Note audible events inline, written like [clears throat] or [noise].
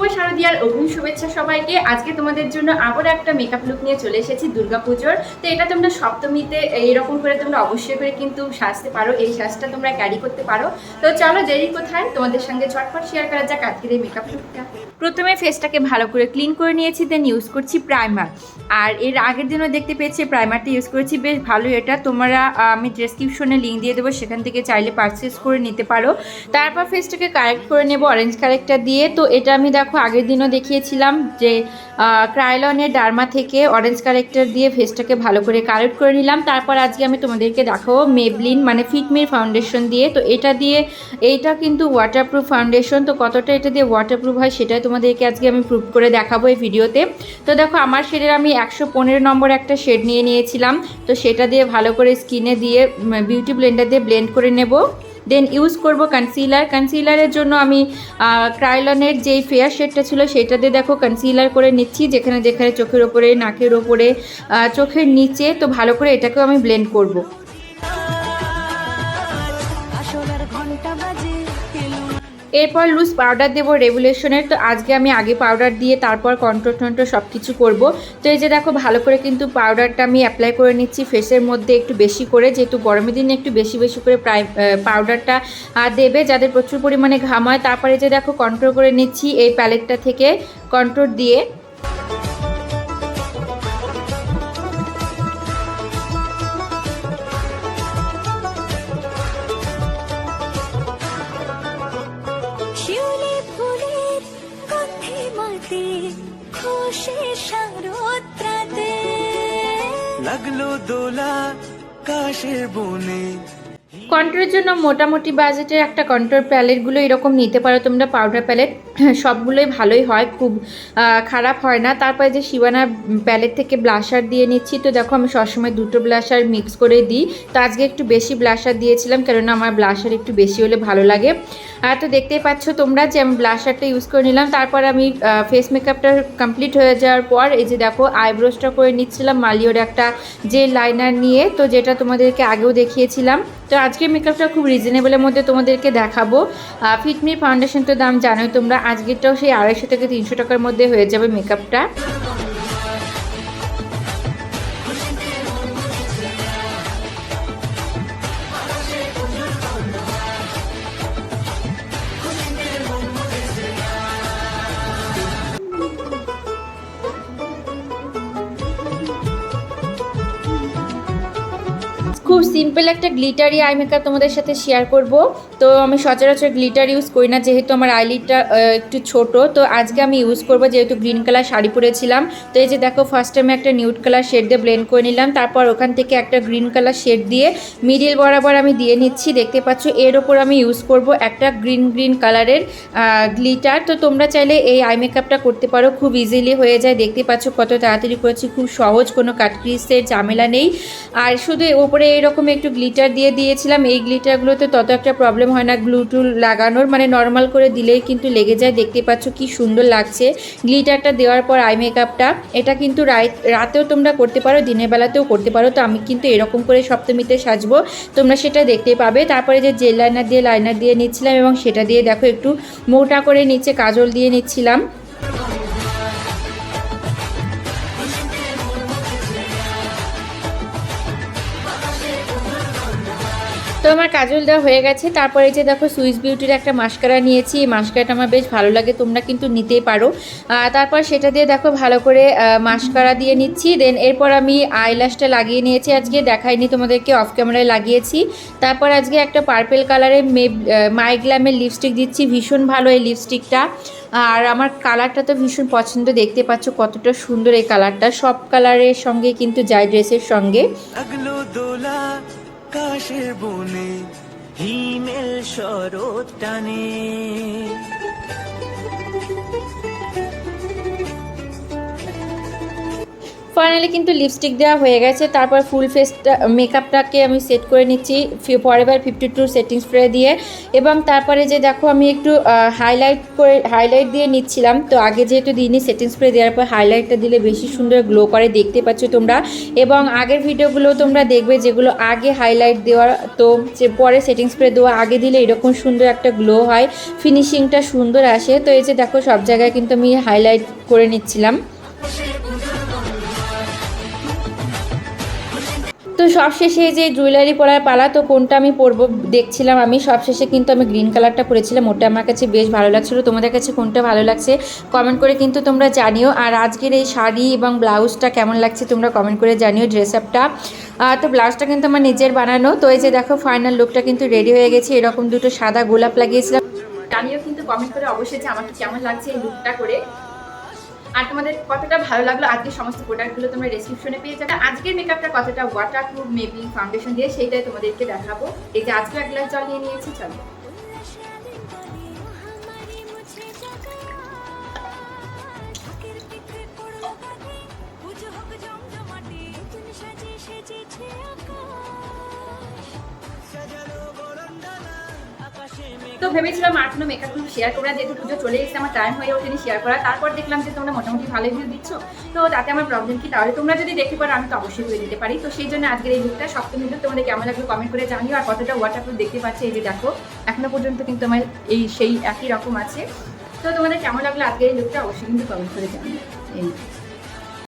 শুভ শারদীয়ার অগ্নি শুভেচ্ছা সবাইকে। আজকে তোমাদের জন্য আবার একটা মেকআপ লুক নিয়ে চলে এসেছি, দুর্গাপুজোর। তো এটা তোমরা সপ্তমীতে এরকম করে তোমরা অবশ্যই করে কিন্তু সাজতে পারো, এই সাজটা তোমরা ক্যারি করতে পারো। তো চলো দেরি কোথায়? তোমাদের সঙ্গে ঝটপট শেয়ার করা যাক আজকের এই মেকআপ লুকটা প্রথমে ফেসটাকে ভালো করে ক্লিন করে নিয়েছি দেন ইউজ করছি প্রাইমার আর এর আগের দিনও দেখতে পেয়েছি প্রাইমারটা ইউজ করেছি, বেশ ভালো এটা তোমরা, আমি ডেসক্রিপশনে লিঙ্ক দিয়ে দেবো, সেখান থেকে চাইলে পারচেস করে নিতে পারো। তারপর ফেসটাকে কারেক্ট করে নেব অরেঞ্জ কারেক্টার দিয়ে। তো এটা আমি দেখো আগের দিনও দেখিয়েছিলাম যে ক্রাইলনের ডার্মা থেকে অরেঞ্জ কারেক্টার দিয়ে ফেসটাকে ভালো করে কারেক্ট করে নিলাম। তারপর আজকে আমি তোমাদেরকে দেখাবো মেবলিন মানে ফিটমির ফাউন্ডেশন দিয়ে। তো এটা দিয়ে, এইটা কিন্তু ওয়াটারপ্রুফ ফাউন্ডেশন তো কতটা এটা দিয়ে ওয়াটারপ্রুফ হয় সেটাই তোমাদেরকে আজকে আমি প্রুভ করে দেখাবো এই ভিডিওতে। তো দেখো, আমার শেডের আমি একশো পনেরো নম্বর একটা শেড নিয়ে নিয়েছিলাম। তো সেটা দিয়ে ভালো করে স্কিনে দিয়ে বিউটি ব্লেন্ডার দিয়ে ব্লেন্ড করে নেব। দেন ইউজ করব কনসিলার কনসিলারের জন্য আমি ক্রাইলনের যেই ফেয়ার শেডটা ছিল সেটা দিয়ে দেখো কনসিলার করে নিচ্ছি, যেখানে যেখানে চোখের ওপরে, নাকের ওপরে চোখের নিচে। তো ভালো করে এটাকেও আমি ব্লেন্ড করব। ঘণ্টা বাজে এরপর লুজ পাউডার দেবো রেভুলেশনের তো আজকে আমি আগে পাউডার দিয়ে তারপর কন্ট্রোল টন্ট্রোল সব কিছু করব। তো এই যে দেখো, ভালো করে কিন্তু পাউডারটা আমি অ্যাপ্লাই করে নিচ্ছি ফেসের মধ্যে একটু বেশি করে। যেহেতু গরমের দিনে একটু বেশি বেশি করে প্রায় পাউডারটা দেবে, যাদের প্রচুর পরিমাণে ঘাম হয়। তারপরে যে দেখো কন্ট্রোল করে নিচ্ছি এই প্যালেটটা থেকে কন্ট্রোল দিয়ে। মাতে খুশি শারদ্রাতে লাগল দোলা কাশের বনে কন্ট্রোলের জন্য মোটামুটি বাজেটের একটা কন্ট্রোল প্যালেটগুলো এরকম নিতে পারো। তোমরা পাউডার প্যালেট [clears throat] সবগুলোই ভালোই হয়, খুব খারাপ হয় না। তারপরে যে শিবানা প্যালেট থেকে ব্লাশার দিয়ে নিচ্ছি, তো দেখো আমি সবসময় দুটো ব্লাশার মিক্স করে দিই। তো আজকে একটু বেশি ব্লাশার দিয়েছিলাম, কেননা আমার ব্লাশার একটু বেশি হলে ভালো লাগে। আর তো দেখতেই পাচ্ছ তোমরা যে আমি ব্লাশারটা ইউজ করে নিলাম। তারপর আমি ফেস মেকআপটা কমপ্লিট হয়ে যাওয়ার পর, এই যে দেখো আইব্রোসটা করে নিচ্ছিলাম। মালিওর একটা যে লাইনার নিয়ে, তো যেটা তোমাদেরকে আগেও দেখিয়েছিলাম। তো আজকে মেকআপটা খুব রিজনেবলের মধ্যে তোমাদেরকে দেখাবো। ফিটমি ফাউন্ডেশন তো দাম জানোই তোমরা, আজকেরটাও সেই আড়াইশো থেকে তিনশো টাকার মধ্যে হয়ে যাবে মেকআপটা সিম্পল একটা গ্লিটারি আই মেকআপ তোমাদের সাথে শেয়ার করব। তো আমি সচরাচর গ্লিটার ইউজ করি না, যেহেতু আমার আইলিডটা একটু ছোট। তো আজকে আমি ইউজ করব যেহেতু গ্রিন কালার শাড়ি পরেছিলাম। তো এই যে দেখো ফার্স্ট আমি একটা নিউড কালার শেড দিয়ে ব্লেন্ড করে নিলাম। তারপর ওখান থেকে একটা গ্রিন কালার শেড দিয়ে মিডিল বরাবর আমি দিয়ে নিচ্ছি। দেখতে পাচ্ছ, এর ওপর আমি ইউজ করব একটা গ্রিন গ্রিন কালারের গ্লিটার তো তোমরা চাইলে এই আই মেকআপটা করতে পারো, খুব ইজিলি হয়ে যায়। দেখতে পাচ্ছ কত তাড়াতাড়ি করেছি, খুব সহজ, কোনো কাটক্রিসের ঝামেলা নেই। আর শুধু ওপরে এরকম একটু গ্লিটার দিয়ে দিয়েছিলাম। এই গ্লিটারগুলোতে তত একটা প্রবলেম হয় না। গ্লুটুল লাগানোর মানে নর্মাল করে দিলেই কিন্তু লেগে যায়। দেখতে পাচ্ছ কি সুন্দর লাগছে। গ্লিটারটা দেওয়ার পর আই মেকআপটা এটা কিন্তু রাত রাতেও তোমরা করতে পারো, দিনের বেলাতেও করতে পারো। তো আমি কিন্তু এরকম করে সপ্তমীতে সাজবো। তোমরা সেটা দেখতে পাবে। তারপরে যে জেল লাইনার দিয়ে লাইনার দিয়ে নিচ্ছিলাম এবং সেটা দিয়ে দেখো একটু মোটা করে নিচে কাজল দিয়ে নিচ্ছিলাম। আমার কাজল দেওয়া হয়ে গেছে। তারপরে যে দেখো সুইস বিউটির একটা মাস্কারা নিয়েছি। এই মাস্কারাটা আমার বেশ ভালো লাগে, তোমরা কিন্তু নিতেই পারো। তারপর সেটা দিয়ে দেখো ভালো করে মাস্কারা দিয়ে নিচ্ছি। দেন এরপর আমি আইল্যাশটা লাগিয়ে নিয়েছি। আজকে দেখাইনি তোমাদেরকে অফ ক্যামেরায় লাগিয়েছি। তারপর আজকে একটা পার্পেল কালারের মে মাইগ্লামের লিপস্টিক দিচ্ছি। ভীষণ ভালো এই লিপস্টিকটা আর আমার কালারটা তো ভীষণ পছন্দ। দেখতে পাচ্ছ কতটা সুন্দর এই কালারটা সব কালারের সঙ্গে কিন্তু যায় ড্রেসের সঙ্গে। দোলা বনে হিমেল শরৎ টানে। ফাইনালি কিন্তু লিপস্টিক দেওয়া হয়ে গেছে। তারপর ফুল ফেসটা মেকআপটাকে আমি সেট করে নিচ্ছি forever fifty two setting spray দিয়ে। এবং তারপরে যে দেখো আমি একটু হাইলাইট করে হাইলাইট দিয়ে নিচ্ছিলাম। তো আগে যেহেতু দিইনি সেটিং স্প্রে দেওয়ার পর হাইলাইটটা দিলে বেশি সুন্দর গ্লো করে, দেখতে পাচ্ছ তোমরা। এবং আগের ভিডিওগুলো তোমরা দেখবে যেগুলো আগে হাইলাইট দেওয়া, তো যে পরে সেটিং স্প্রে দেওয়া, আগে দিলে এরকম সুন্দর একটা গ্লো হয়। ফিনিশিংটা সুন্দর আসে। তো এই যে দেখো সব জায়গায় কিন্তু আমি হাইলাইট করে নিচ্ছিলাম। তো সবশেষে যে জুয়েলারি পরার পালা, তো কোনটা আমি পরবো দেখছিলাম আমি। সবশেষে কিন্তু আমি গ্রিন কালারটা পরেছিলাম, ওটা আমার কাছে বেশ ভালো লাগছিল। তোমাদের কাছে কোনটা ভালো লাগছে কমেন্ট করে কিন্তু তোমরা জানিও। আর আজকের এই শাড়ি এবং ব্লাউজটা কেমন লাগছে তোমরা কমেন্ট করে জানিও ড্রেস আপটা তো ব্লাউজটা কিন্তু আমার নিজের বানানো। তো এই যে দেখো ফাইনাল লুকটা কিন্তু রেডি হয়ে গেছে। এরকম দুটো সাদা গোলাপ লাগিয়েছিলাম। আমিও কিন্তু কমেন্ট করে অবশ্যই যে আমাকে কেমন লাগছে এই লুকটা করে। আর তোমাদের কতটা ভালো লাগল? আজকে সমস্ত প্রোডাক্টগুলো তোমরা ডিসক্রিপশনে পেয়ে যাবে। আজকের মেকআপটা কতটা ওয়াটার প্রুফ মেবলিন ফাউন্ডেশন দিয়ে, সেইটাই তোমাদেরকে দেখাবো। এই যে আজকে এক গ্লাস জল নিয়ে নিয়েছি, চলো। তো ভেবেছিলাম আর কোনো মেকআপগুলো শেয়ার করে যেহেতু পুজো চলে এসেছে, আমার টাইম হয়ে ওঠেনি শেয়ার করা তারপর দেখলাম যে তোমরা মোটামুটি ভালো ভিউ দিচ্ছ। তো তাতে আমার প্রবলেম কি? তাহলে তোমরা যদি দেখতে পারো, আমি তো অবশ্যই করে দিতে পারি। তো সেই জন্য আজকের এই লুকটা সপ্তমী লুক তোমাদের কেমন লাগল কমেন্ট করে জানিও। আর কতটা ওয়াটারপ্রুফ দেখতে পাচ্ছি, এই যে দেখো, এখনও পর্যন্ত কিন্তু আমার এই সেই একই রকম আছে। তো তোমাদের কেমন লাগল আজকের এই লুকটা অবশ্যই কিন্তু কমেন্ট করে জানিও। এই।